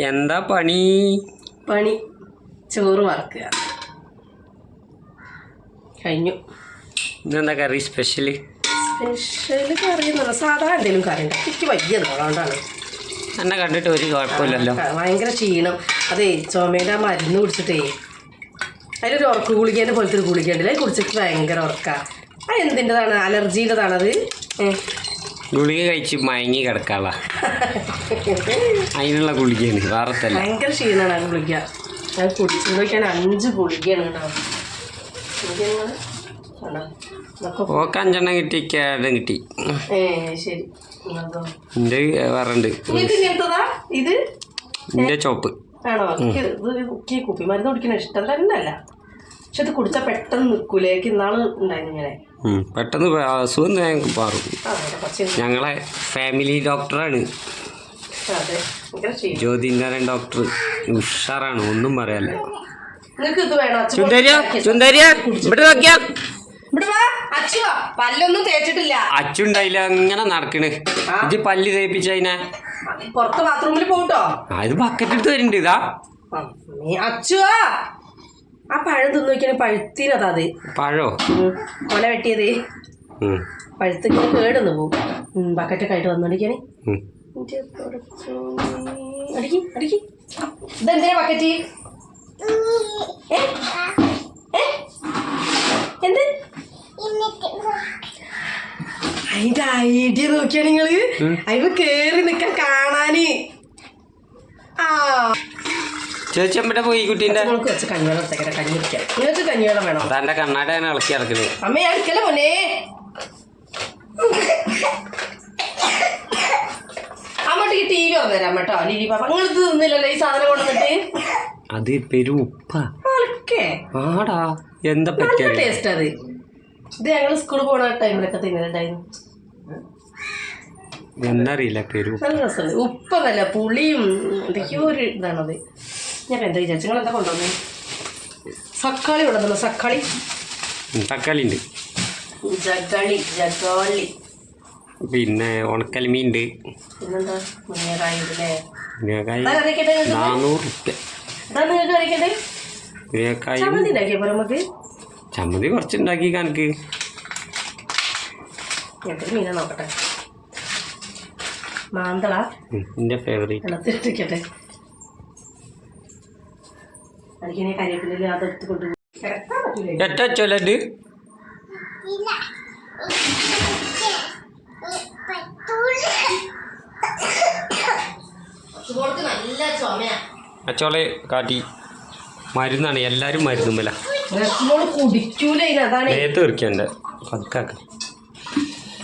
എന്താ പണി? പണി. ചോറ് വറക്കുക. കഴിഞ്ഞു. ഇതെന്താ കറി? സ്പെഷ്യൽ? സ്പെഷ്യൽ കറി എന്നല്ല സാധാ എന്തെങ്കിലും കറി ഉണ്ട്. എനിക്ക് വയ്യത് അതുകൊണ്ടാണ് എന്നെ കണ്ടിട്ട് ഒരു കുഴപ്പമില്ലല്ലോ. ഭയങ്കര ക്ഷീണം. അതേ ചുമയുടെ ആ മരുന്ന് കുടിച്ചിട്ടേ. അതിലൊരു ഉറക്ക് ഗുളികേന്റെ പോലത്തെ ഒരു ഗുളിക ഉണ്ടല്ലേ. അത് കുടിച്ചിട്ട് ഭയങ്കര ഉറക്ക. ആ എന്തിന്റെതാണ്? അലർജീന്റെതാണത്? ഗുളിക കഴിച്ച് മയങ്ങി കിടക്കാള. അതിനുള്ള ഗുളികയാണ് വേറത്തല്ല ഭയങ്കര ക്ഷീണമാണ് ആ ഗുളിക. അത് കുടിച്ചു നോക്കിയാൽ അഞ്ച് ഗുളികയാണ് കേട്ടോ. ഓക്ക് അഞ്ചെണ്ണം കിട്ടി കേടം കിട്ടി. ശരി? എന്റെ വേറെ ഇങ്ങനത്തതാ ഇത് എന്റെ ചോപ്പ്. ആണോ? കുപ്പി മരുന്ന് കുടിക്കണ ഇഷ്ടം തന്നെ അല്ല പക്ഷെ ഇത് കുടിച്ചാൽ പെട്ടെന്ന് നിൽക്കൂലേക്ക് ഇന്നാൾ ഉണ്ടായിരുന്നു ഇങ്ങനെ. പെട്ടെന്ന് അസുഖം ഞങ്ങൾക്ക് മാറും. ഞങ്ങളെ ഫാമിലി ഡോക്ടറാണ് ജ്യോതിന്ദ്രൻ ഡോക്ടർ ഉഷാറാണ് ഒന്നും പറയാല്ല ഇവിടെ നോക്കിയാ. പല്ലൊന്നും തേച്ചിട്ടില്ല. അച്ചുണ്ടായില്ല അങ്ങനെ നടക്കണ്. ഇത് പല്ല് തേപ്പിച്ച അതിനെ പുറത്ത് ബാത്റൂമിൽ പോട്ടോ അത് ബക്കറ്റ് എടുത്ത് വരുന്നുണ്ട് ഇതാ. അച്ചുവാ ആ പഴം തിന്നു നോക്കിയാൽ പഴുത്തിനതാ അത്. പഴോ? കൊല വെട്ടിയത്. പഴുത്ത് ഇങ്ങനെ കേടുന്നു പോകും ബക്കറ്റൊക്കെ ആയിട്ട് വന്നോണ്ടിരിക്കണേ. അടിക്ക് അടിക്ക്. ഇതെന്തിനാ ബക്കറ്റ്? എന്ത്? അതിന്റെ ഐഡിയ നോക്കിയാ നിങ്ങൾ? അതിന് കേറി നിക്കാൻ കാണാന്. ആ. ചേച്ചി എവിടെ പോയി കുട്ടീന്റെ നിങ്ങൾക്ക് വെച്ച് കഞ്ഞിവെള്ളം എടുത്തേക്കട്ടെ കഞ്ഞി കുടിക്കാം. നിങ്ങൾക്ക് കഞ്ഞിവെള്ളം വേണോ? അതാന്റെ കണ്ണാടിയാണ് ഇളക്കി ഇറക്കുന്നത് അമ്മ എടുക്കല മോനെ അമ്മട്ട് ടി വി വന്നേരാം കേട്ടോ. ലിലി പാപ്പ നിങ്ങൾ ഇത് തിന്നില്ലല്ലോ ഈ സാധനം കൊണ്ടുവന്നിട്ട്. അത് പെരു ഉപ്പ. ആൾക്കേ ആടാ എന്താ നല്ല പറ്റിയ ടേസ്റ്റ് അത്. ഇത് ഞങ്ങൾ സ്കൂളിൽ പോണ ടൈമിലൊക്കെ തിന്നലുണ്ടായിരുന്നു. എന്നറിയില്ല പെരു ഉപ്പ്. നല്ല രസമുണ്ട്. പുളിയും എന്തൊക്കെയോ ഒരു ഇതാണത്. ഞാൻ എന്താ വിചാരിച്ചു? നിങ്ങൾ എന്താ കൊണ്ടുവന്നേ? സക്കാളി കൊണ്ടുവന്നു സക്കാളി. തക്കാളി ഉണ്ട്. പിന്നെ ഉണക്കൽമീൻ ഉണ്ട് പിന്നെന്താ? മുന്നേറായി അല്ലേ മുരിങ്ങക്കായ് അതാ കറിക്കട്ടെ നിങ്ങൾക്ക്? നാനൂറ് റുപ്യ നിങ്ങൾക്ക് മുരിങ്ങക്കായ് ചമ്മന്തി ഉണ്ടാക്കിയ പോലെ നമുക്ക്? ചമ്മന്തി കുറച്ചുണ്ടാക്കി കണക്ക്. മീനാ മീനെ നോക്കട്ടെ. മാന്തള. എന്റെ ഫേവറേറ്റ് വെള്ളത്തിലിട്ടിരിക്കട്ടെ അതിങ്ങനെ അതെടുത്ത് അച്ചോളെ കാട്ടി. മരുന്നാണ് എല്ലാരും മരുന്നുമല്ല വില നേരത്തെ തീർക്കണ്ട പതുക്കാക്ക.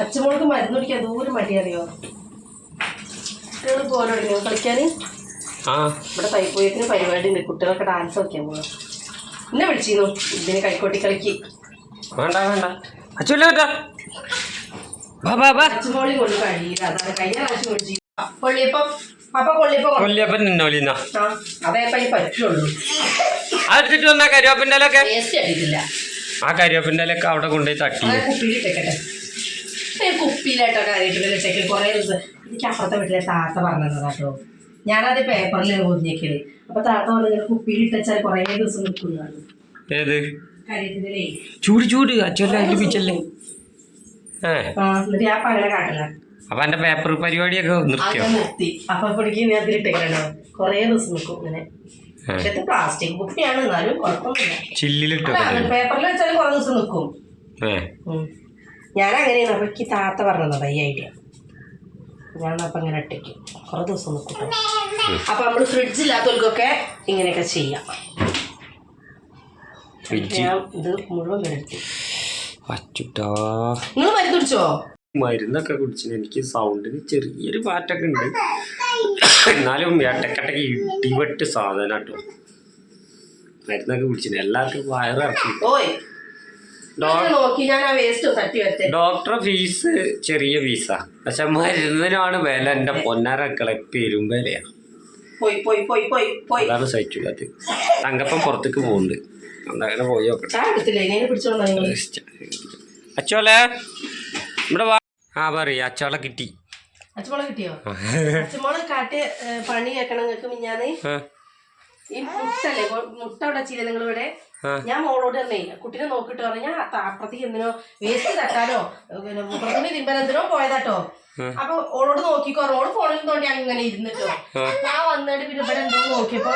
അച്ഛനോൾക്ക് മരുന്ന് കുടിക്കാൻ ദൂരം മടി അറിയോ? ഇവിടെ തൈപ്പൂയത്തിന് പരിപാടി ഉണ്ട്. കുട്ടികളൊക്കെ ഡാൻസ് കളിക്കാൻ പോകാം എന്നെ വിളിച്ചിരുന്നു. ഇതിന് കൈക്കോട്ടി കളിക്ക്. വേണ്ട വേണ്ട. അച്ഛനോളി കൊണ്ട് കഴിയില്ല. അതാണ് കഴിഞ്ഞ പ്രാവശ്യം വിളിച്ചു കൊള്ളിയപ്പം അപ്പൊ കൊള്ളിയപ്പം കൊ- കൊല്ലിയപ്പൻ നിന്നോളിന്നാ ആ അതേപ്പ ഈ പറ്റുള്ളൂ എടുത്തിട്ട് വന്നാ കരിവേപ്പിന്റെ ഇലയൊക്കെ? ആ കരിവേപ്പിന്റെ ഇലയൊക്കെ അവിടെ കൊണ്ടുപോയി തട്ടി. അത് കുപ്പിയിലിട്ടേക്കട്ടെ ഏ, കുപ്പിയിലായിട്ടോ കാര്യത്തിലിട്ടേക്ക് കുറേ ദിവസം എനിക്ക് അപ്പുറത്തെ വീട്ടിലെ താത്ത പറഞ്ഞതാ കേട്ടോ. ഞാനത് പേപ്പറിൽ പൊതിഞ്ഞേക്കൽ അപ്പൊ താത്ത പറഞ്ഞത് കുപ്പിയിലിട്ടാൽ കുറേ ദിവസം നിൽക്കുന്നതാണ്. ഏത്? ചൂട് ചൂട്. അച്ഛല്ലേ എന്നിട്ട് ഞാൻ കാട്ടില്ല അപ്പൊ എന്റെ പേപ്പർ പരിപാടിയൊക്കെ നിർത്തിയോ? നിർത്തി. അപ്പൊ ഇപ്പോഴേക്ക് ഞാൻ അതിലിട്ടേക്കണോ കുറേ ദിവസം നിൽക്കും ഇങ്ങനെ. പ്ലാസ്റ്റിക് കുപ്പിയാണ് എന്നാലും കുഴപ്പമൊന്നുമില്ല. ചില്ലിലിട്ടൊക്കെ അല്ല, പേപ്പറിൽ വെച്ചാലും കുറേ ദിവസം നിൽക്കും. ഞാൻ അങ്ങനെയാണ് അപ്പൊ താത്ത പറഞ്ഞതാ ഈ ഐഡിയ ഞാൻ അപ്പൊ ഇങ്ങനെ ഇട്ടേക്കും കുറേ ദിവസം നിൽക്കും അപ്പം നമ്മൾ ഫ്രിഡ്ജില്ലാത്തവർക്കൊക്കെ ഇങ്ങനെയൊക്കെ ചെയ്യാം. ഞാൻ ഇത് മുഴുവൻ അച്ചുട്ടാ നിങ്ങൾ മരുന്ന് കുടിച്ചോ? മരുന്നൊക്കെ കുടിച്ചിന്. എനിക്ക് സൗണ്ടിന് ചെറിയൊരു പാറ്റൊക്കെ ഉണ്ട്. എന്നാലും ഇടക്കിടക്ക് ഇടിവെട്ട് സാധനം കേട്ടോ മരുന്നൊക്കെ കുടിച്ചിന്. എല്ലാവർക്കും വയറിറക്കി. ഓയ് നോക്കി ഞാൻ ആ വേസ്റ്റ് തട്ടി ഡോക്ടറെ ഫീസ് ചെറിയ ഫീസാ. പക്ഷെ മരുന്നിനാണ് വില. എന്റെ പൊന്നാരക്കളെ പേരും വിലയാണ്. പോയി പോയി പോയി പോയി പോയി. അതാണ് സഹിച്ചില്ലാത്ത തങ്കപ്പം പുറത്തേക്ക് പോകുന്നുണ്ട് അങ്ങനെ പോയി നോക്കട്ടെ. അച്ചോലെ ഇവിടെ ആ പറയ അച്ചോളെ കിട്ടി. അച്ചോളെ കിട്ടിയോ? അച്ചോളെ കാട്ടി പണി വെക്കണം നിങ്ങൾക്ക് ആ, ഈ മുട്ടല്ലേ? മുട്ട അവിടെ ചെയ്ത നിങ്ങൾ ഇവിടെ. ഞാൻ മോളോട് തന്നെ കുട്ടീനെ നോക്കിട്ട് പറഞ്ഞു ഞാൻ അപ്പുറത്തേക്ക് എന്തിനോ വേസ്റ്റ് തട്ടാനോ പിന്നെ മുപ്പത്തൊന്ന് തിരുമ്പൽ എന്തിനോ പോയതാട്ടോ. അപ്പൊ ഓളോട് നോക്കിക്കോ ഓൾ ഫോണിൽ തോണ്ടി ഇങ്ങനെ ഇരുന്നിട്ടോ. ഞാൻ വന്നിട്ട് പിന്നെ ഇവിടെ എന്തോ നോക്കിയപ്പോ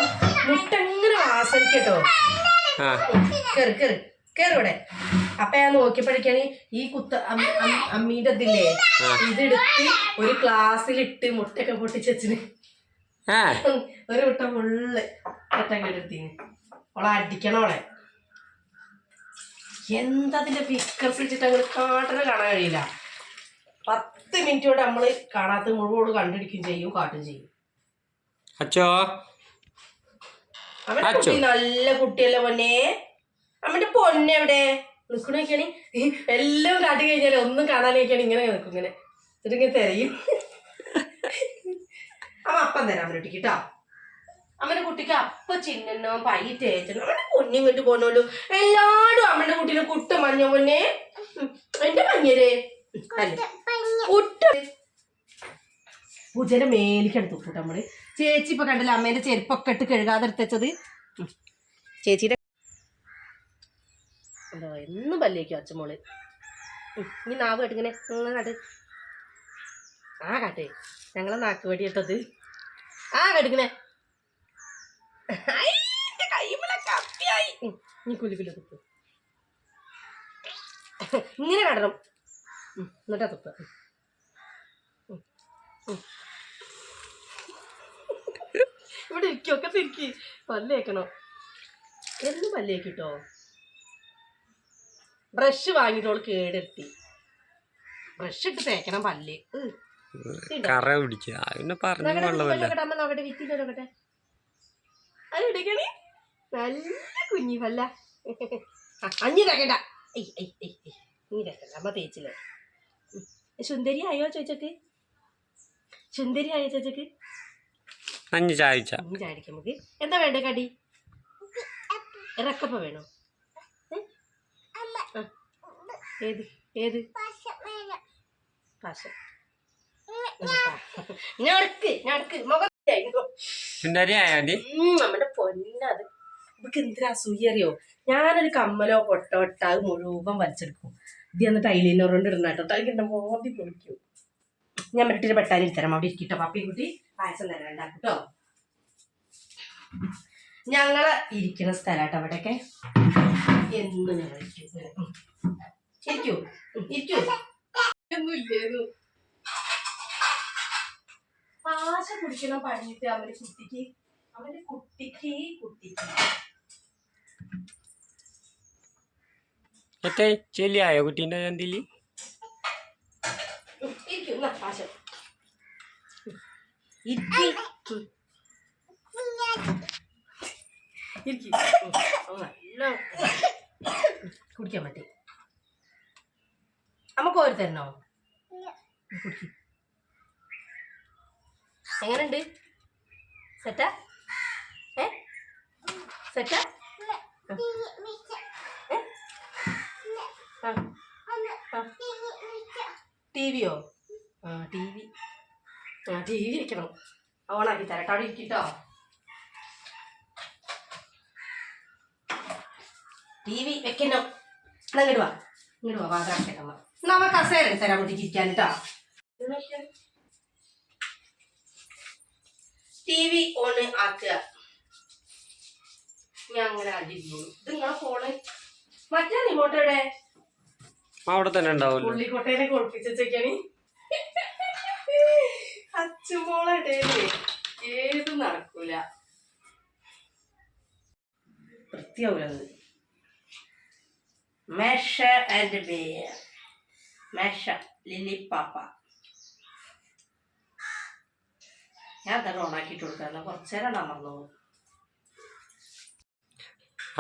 മുട്ട എങ്ങനെ ആസ്വദിക്കട്ടോ കേറി കേറി കേറിവിടെ അപ്പൊ ഞാൻ നോക്കിയപ്പോഴേക്കാണ് ഈ കുത്ത അമ്മ- അമ്മ- അമ്മീന്റെ ഇതില്ലേ? ഇതെടുത്ത് ഒരു ക്ലാസ്സിലിട്ട് മുട്ടയൊക്കെ പൊട്ടിച്ചു ഒരു മുട്ട ഫുള്ള് ഒറ്റങ്ങ് എടുത്തിന് ഓളെ അടിക്കണോളെ എന്താ അതിന്റെ പിക്കർസ് വെച്ചിട്ട് അങ്ങനെ കാട്ടിനെ കാണാൻ കഴിയില്ല. പത്ത് മിനിറ്റ് കൊണ്ട് നമ്മൾ കാണാത്ത മുഴുവൻ കണ്ടിരിക്കും ചെയ്യും കാട്ടും ചെയ്യും. അവന്റെ. കുട്ടി നല്ല കുട്ടിയല്ലേ പൊന്നെ? അവന്റെ പൊന്നെവിടെ നിക്കണൊക്കെയാണ് എല്ലാം കാട്ടി കഴിഞ്ഞാലേ ഒന്നും കാണാനൊക്കെയാണ് ഇങ്ങനെ നിൽക്കും ഇങ്ങനെ. എന്നിട്ട് ഇങ്ങനെ തിരയും. അവൻ അപ്പം തരാം അവന്റെ കേട്ടോ അവന്റെ കുട്ടിക്ക് അപ്പ ചിന്നോ പൈ തേച്ചനോ അവന്റെ പൊന്നി ഇങ്ങോട്ട് പോന്നോലു എല്ലാടും അമ്മന്റെ കുട്ടീനെ കുട്ട മഞ്ഞ പൊന്നെ. എന്റെ മഞ്ഞരേ. കുട്ട പൂജയുടെ മേലിക്കാണ് തുപ്പിട്ട് നമ്മൾ ചേച്ചി ഇപ്പൊ കണ്ടില്ല അമ്മേന്റെ ചെരുപ്പൊക്കെ ഇട്ട് കഴുകാതെ എടുത്തത് ചേച്ചിയുടെ എന്താ എന്നും പല്ലേക്കും അച്ഛമോൾ ഇനി നാവ് കേട്ടിങ്ങനെ കാട്ട്. ആ കാട്ട്. ഞങ്ങളെ നാക്ക് വടി ഇട്ടത് ആ കെടുക്കണേ ഇങ്ങനെ കടണം എന്നിട്ടാ തുപ്പ്. ഇവിടെ ഇരിക്കൊക്കെ തിരിക്കി. പല്ലേക്കണോ എന്ന് പല്ലേക്കിട്ടോ ബ്രഷ് വാങ്ങിയിട്ടോൾ കേടെത്തി ബ്രഷ് ഇട്ട് തേക്കണം പല്ല്. കറ പിടിക്കുക പറഞ്ഞു നോക്കട്ടെ വിത്തി നോക്കട്ടെ. അത് ഇടിക്കണി നല്ല കുഞ്ഞി വല്ല. അഞ്ഞി ഏയ്. നീ തേക്കണ്ട. അമ്മ തേച്ചില്ല? സുന്ദരി ആയോ ചോദിച്ചക്ക്? സുന്ദരി ആയോ ചോദിച്ചക്ക്? അഞ്ഞ് ചായച്ച. അമ്മ ചാടിക്കാം നമുക്ക്. എന്താ വേണ്ട കടി? ഇറക്കപ്പ വേണോ. ഏത്? ഏത്? പാശം ഞടക്ക് ഞടക്ക് മുഖത്തേ സുന്ദരി ആയാതി ഉം, നമ്മുടെ പൊന്നത്. നമുക്ക് എന്തിനാ അസൂയ അറിയോ? ഞാനൊരു കമ്മലോ പൊട്ടോ ഇട്ടാ മുഴുവൻ വലിച്ചെടുക്കും. ഇത് എന്നിട്ട് ടൈലിനോറോണ്ട് കൊണ്ട് ഇടുന്ന കേട്ടോ. പൊളിക്കും. ഞാൻ മറ്റൊരു പെട്ടാൻ തരാം. അവിടെ ഇരിക്കട്ടോ പപ്പി കുട്ടി പായസം തരാൻ ഉണ്ടാക്കട്ടോ ഞങ്ങൾ ഇരിക്കുന്ന സ്ഥലമാട്ടോ അവിടെയൊക്കെ എന്ന് ഞങ്ങൾ ഇരിക്കും. ഇരിക്കൂ. ഇരിക്കൂ. ഒന്നുമില്ലേന്നു. പാശ കുടിക്കണം പണിയിട്ട് അവർ കുട്ടിക്ക്. അവർ കുട്ടിക്ക് കുട്ടിക്ക്. ചെല്ലിയായോ കുട്ടീന്റെ ചന്തിൽ കുടിക്കാൻ പറ്റി. നമുക്ക് ഓര് കുടിക്കും ഉം, കുടിക്ക്. എങ്ങനുണ്ട് സെറ്റാ ഏ? സെറ്റാ ടി വിയോ ആ. ടി വി ആ ടി വി വെക്കണം. ഓണാക്കി തരട്ടോ. അവിടെ ഇരിക്കട്ടോ. ടി വി വെക്കണോ. ഇങ്ങോട്ട് വാ. ഇങ്ങോട്ട് വാ വാതിലാക്കമ്മ നമ്മ കസേര തരാൻ വേണ്ടി ഇരിക്കാൻ കേട്ടോ ടി വി ഓൺ ആക്കുക. ഞാൻ അങ്ങനെ ആദ്യം ഇത് നിങ്ങളെ ഫോണ് മറ്റേ റിമോട്ട് എവിടെ? അവിടെ തന്നെ ഉണ്ടാവുമല്ലോ. പുള്ളിക്കോട്ടേനെ കൊളിപ്പിച്ചേക്കാണ് അച്ചുമോളെ ഇടയിൽ ഏത് നടക്കൂല. വൃത്തിയാവൂലത് Masha and bear Masha Lily പാപ്പ. ഞാൻ തന്നെ ഓണാക്കിയിട്ട് കൊടുക്കാം കുറച്ച് നേരം അമർന്നു പോകും.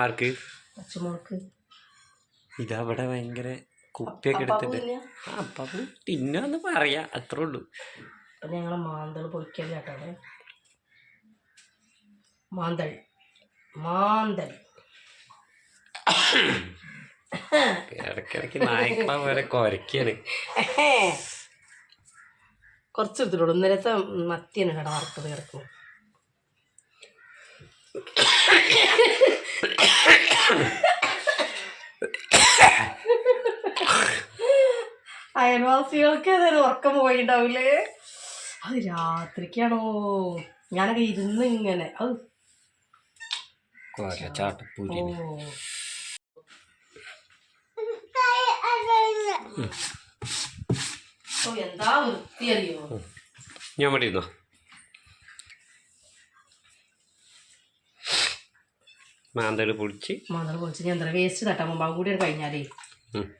ആർക്ക്? അച്ചുമോൾക്ക് ഇതവിടെ ഭയങ്കര കുപ്പിയൊക്കെ എടുത്തിട്ട്. അപ്പം തിന്നാന്ന് പറയാ അത്രേ ഉള്ളൂ. അപ്പൊ ഞങ്ങളെ മാന്തൾ പൊളിക്കാൻ കേട്ടോ മാന്തൾ മാന്തൾ ഇടയ്ക്കിടയ്ക്ക് നായ്ക്കളെ വരെ കുരക്കാണ് കുറച്ച് എടുത്തിട്ടുള്ളൂ ഇന്നലത്തെ മത്തിയാണ് കട വറുത്തത് കിടക്കും അയൽവാസികൾക്ക് ഏതായാലും ഉറക്കം പോയിണ്ടാവില്ലേ അത് രാത്രിക്കാണോ? ഞാനൊക്കെ ഇരുന്ന് ഇങ്ങനെ. അത് ഓ. എന്താ വൃത്തി അറിയോ? ഞാൻ ഇവിടെ ഇരുന്നോ. മാന്തൽ പൊളിച്ച്. മാന്തൽ പൊളിച്ച്. ഞാൻ എന്താ വേസ്റ്റ് തട്ടാൻ മുമ്പ് കൂടി കഴിഞ്ഞാലേ.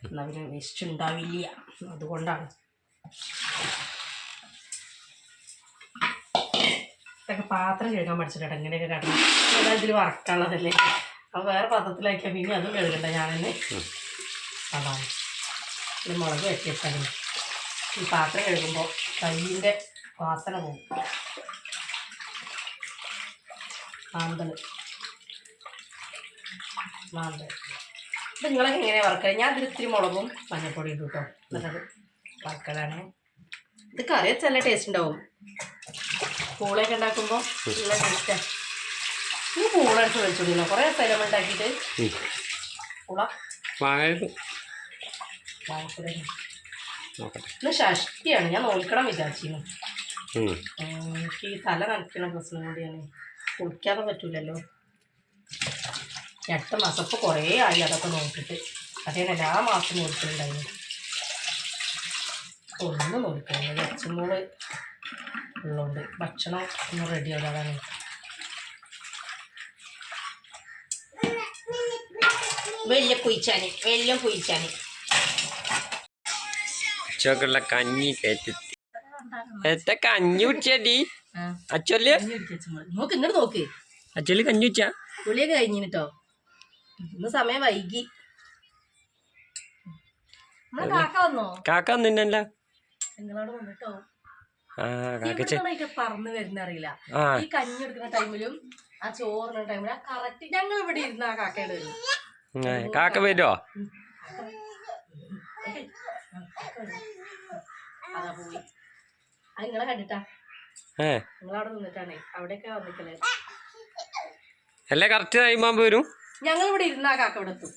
എന്നാ പിന്നെ വേസ്റ്റ് ഉണ്ടാവില്ല. അതുകൊണ്ടാണ്. ഇതൊക്കെ പാത്രം കഴുകാൻ പഠിച്ചിട്ട് എങ്ങനെയൊക്കെ കിടന്നു. ഏതായാലും ഇതിൽ വറക്കാനുള്ളതല്ലേ. അപ്പോൾ വേറെ പാത്രത്തിലാക്കിയാൽ പിന്നെ അതും കഴുകണ്ട ഞാൻ തന്നെ അതാണ്. മുളക് വെട്ടിയിട്ടാണ് ഈ പാത്രം കഴുകുമ്പോൾ കയ്യിന്റെ വാസന പോകും. മാന്തൽ മാന്തൽ ഇത് നിങ്ങളൊക്കെ ഇങ്ങനെ വറക്കുക ഞാൻ ഇതിൽ ഇത്തിരി മുളകും മഞ്ഞൾപ്പൊടി ഇട്ടു കേട്ടോ എന്നിട്ടത് വറക്കലാണ്. ഇത് കറി വെച്ചാൽ നല്ല ടേസ്റ്റ് ഉണ്ടാവും. പൂളയൊക്കെ ഉണ്ടാക്കുമ്പോൾ നല്ല ടേസ്റ്റാണ് ഈ പൂളടിച്ച് വെച്ചോളൂ കുറേ സ്ഥലം ഉണ്ടാക്കിയിട്ട്. പൂള. വാങ്ങ നോക്കട്ടെ. ഇന്ന് ഷഷ്ടിയാണ്. ഞാൻ നോക്കണം വിചാരിച്ചിരുന്നു. എനിക്ക് ഈ തല നനയ്ക്കണ പ്രശ്നം കൂടിയാണ്. കുളിക്കാതെ പറ്റൂലല്ലോ. എട്ട് മാസം ഇപ്പോൾ കുറേ ആയി അതൊക്കെ നോക്കിയിട്ട്. അതേ എല്ലാ മാസം നോക്കിയിട്ടുണ്ടായിരുന്നു ഒന്നും അച്ഛൻ അച്ഛനോട് ഉള്ളതുകൊണ്ട് ഭക്ഷണം ഒന്ന് റെഡി ആകാതാണ് വലിയ കുയിച്ചാനി വലിയ കുയിച്ചാനി ഉച്ചക്കുള്ള കഞ്ഞി കയറ്റി. എത്ര കഞ്ഞി കുടിച്ചടി. അച്ചോൽ? നോക്ക് ഇങ്ങോട്ട് നോക്ക്. അച്ചോൽ കഞ്ഞി കുടിച്ചാ? കുളിയൊക്കെ കഴിഞ്ഞിട്ടോ ഇന്ന് സമയം വൈകി. കാക്ക വന്നോ? കാക്ക ഒന്നിന്നല്ല നിങ്ങളോട് വന്നിട്ടോ? പറന്ന് വരുന്ന അറിയില്ല. ഈ കഞ്ഞി എടുക്കുന്ന ടൈമിലും ആ ചോറിന ടൈമിലും കറക്റ്റ് ഞങ്ങൾ ഇവിടെ ഇരുന്ന ആ കാക്കയുടെ വരും കാക്ക വരുമോ അതാ പോയി. അത് നിങ്ങളെ കണ്ടിട്ടാ? ഏ. നിങ്ങളവിടെ നിന്നിട്ടാണേ. അവിടെയൊക്കെ വന്നിക്കലേ. അല്ലേ കറക്റ്റ് ടൈമാകുമ്പോ വരും. ഞങ്ങൾ ഇവിടെ ഇരുന്നാ കാക്ക ഇവിടെ എത്തും.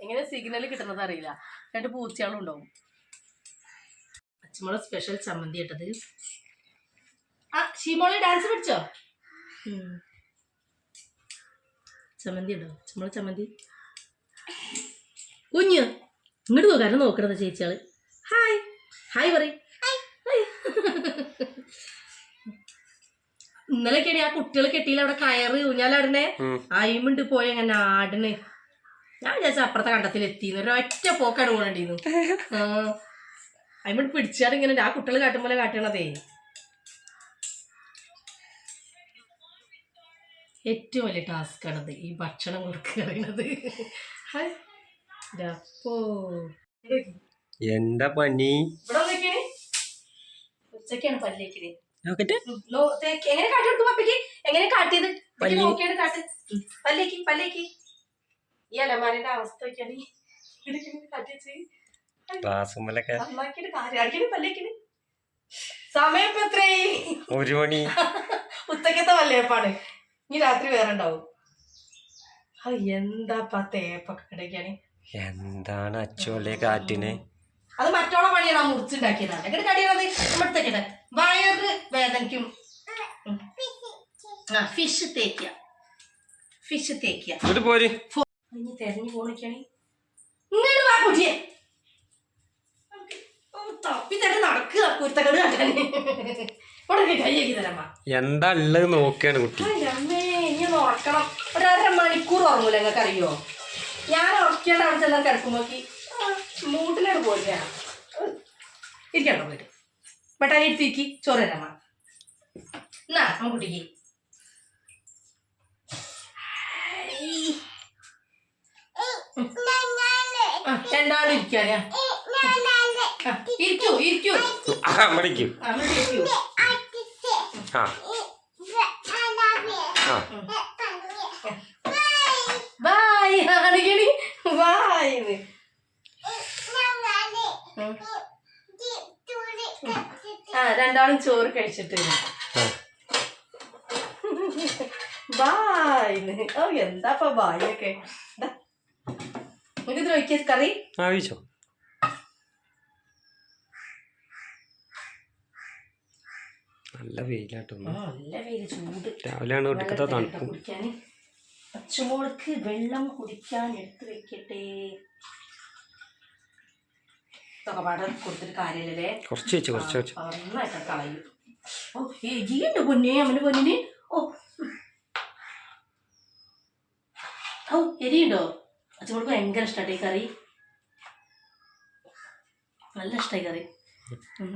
എങ്ങനെ സിഗ്നൽ കിട്ടുന്നത് അറിയില്ല. രണ്ട് പൂച്ചകളും ഉണ്ടാവും അച്ഛമ്മളെ സ്പെഷ്യൽ ചമ്മന്തി ഇട്ടത് ആ ഷീമോളെ ഡാൻസ് പഠിച്ചോ. ചമ്മന്തി ഉണ്ടോ? അച്ഛമ്മളെ ചമ്മന്തി. കുഞ്ഞ്. ഇങ്ങോട്ട് നോക്കാനും നോക്കണത് ചേച്ചിയാൾ? ഹായ് ഹായ് പറയും. ഇന്നലെയൊക്കെയാണ് ആ കുട്ടികൾ കെട്ടിയില്ല അവിടെ കയറ് ഊഞ്ഞാലാടണേ. അയിമുണ്ട് പോയി അങ്ങനെ ആടണ് ഞാൻ വിചാരിച്ച അപ്പുറത്തെ കണ്ടത്തിൽ എത്തിന്ന്. ഒരു ഒറ്റ പോക്കാണ് പോകണ്ടിരുന്നു അയിമുണ്ട് പിടിച്ചാട് ഇങ്ങനെ ആ കുട്ടികൾ കാട്ടുമ്പോലെ കാട്ടണതേ ഏറ്റവും വലിയ ടാസ്ക് ആണത് ഈ ഭക്ഷണം കൊടുക്കുക അറിയണത് ഹായ്. എന്താ പണി? ഉച്ചക്കാണ് പല്ലേക്കിന് എങ്ങനെ കാട്ടി കൊടുക്കും പപ്പയ്ക്ക്? എങ്ങനെ കാട്ടിയത്? ഇതൊക്കെ നോക്കിയാണ് കാട്ട്. പല്ലേക്ക് പല്ലേക്ക്. ഈ അലമാരന്റെ അവസ്ഥ സമയം ഒരു മണി. ഉച്ചക്കത്തെ വല്ലേപ്പാണ് ഇനി രാത്രി വേറെ ഉണ്ടാവും. എന്താ എന്താപ്പാ തേപ്പൊക്കെ കിടക്കാണ് എന്താണ് അച്ചോലെ കാറ്റിന്? അത് മറ്റുള്ള പണിയാണ് മുറിച്ചുണ്ടാക്കിയതാണ് എങ്ങനെ കടിയാണത് ഇവിടത്തേക്കിട്ട് വയറ് വേദനയ്ക്കും. ആ ഫിഷ് തേക്കുക. ഫിഷ് തേക്കുക. ഇങ്ങോട്ട് പോര്. ഇനി തെരഞ്ഞു പോണിക്കാണ് ഇങ്ങോട്ട് വാ കുട്ടിയെ. എന്താ ഉള്ളത് നോക്കിയാണ് കുട്ടി. ഉറക്കണം. ഒരര മണിക്കൂർ ഉറങ്ങൂല നിങ്ങൾക്ക് അറിയോ ഞാൻ ഉറക്കിയാണ്ട് അവിടെ ചെന്നാൽ കിടക്കുമ്പോക്കി മൂട്ടിലോട്ട് പോയില്ല ഇരിക്കണ്ടോ പോയിട്ട്. ബട്ടായി എടുത്തിരിക്കി ചോറ് തരാമ്മ എന്നാ അമ്മ കുട്ടിക്ക്. രണ്ടാളും ഇരിക്കാനാ? ഇരിക്കൂ ഇരിക്കൂ. ഇരിക്കൂ. ആ. ആ ബായ് ആണെങ്കിൽ ബായ് രണ്ടാളും ചോറ് കഴിച്ചിട്ട് ആ. ബായ്. ഓ എന്താപ്പ ബായ് ഒക്കെ നിങ്ങൾക്ക് നോക്കിയ കറി? ആവശ്യോ നല്ല വെയിലാട്ടോ നല്ല പേര് ചൂട്. രാവിലെയാണ് ഒടുക്കത്തെ തണുപ്പും. കുടിക്കാന്. പച്ചമോൾക്ക് വെള്ളം കുടിക്കാൻ എടുത്തു വെക്കട്ടെ. ഇതൊക്കെ പാടെ കൊടുത്തിട്ട് കാര്യമില്ലല്ലേ കുറച്ച് വെച്ച് കുറച്ച് വെച്ച്. നന്നായിട്ട് കളയും. ഓ എരിയുണ്ട് പൊന്നെ അമ്മന്റെ പൊന്നിന്. ഓ. ഓ എരിയുണ്ടോ? അച്ഛനോട് ഭയങ്കര ഇഷ്ടമായിട്ട് ഈ കറി. നല്ല ഇഷ്ടമായി കറി.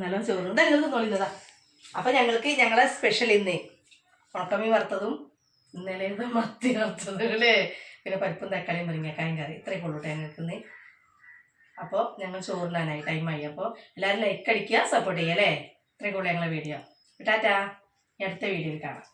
നല്ല ചോറുണ്ട് തോന്നുന്നതാ അപ്പൊ ഞങ്ങൾക്ക് ഞങ്ങളെ സ്പെഷ്യൽ ഇന്ന് ഉണക്കമീൻ വറുത്തതും ഇന്നലെ മത്തി വറുത്തതും അല്ലേ? പിന്നെ പരിപ്പും തക്കാളിയും മുരിങ്ങക്കായും കറി. ഇത്രയും കൊള്ളൂട്ടെ ഞങ്ങൾക്ക് ഇന്ന് അപ്പോൾ ഞങ്ങൾ ചോറിനാനായി ടൈമായി അപ്പോൾ എല്ലാവരും ലൈക്ക് അടിക്കുക സപ്പോർട്ട് ചെയ്യുക അല്ലേ? ഇത്രയും കൂടുതൽ ഞങ്ങളെ വീഡിയോ ടാറ്റാ അടുത്ത വീഡിയോയിൽ കാണാം.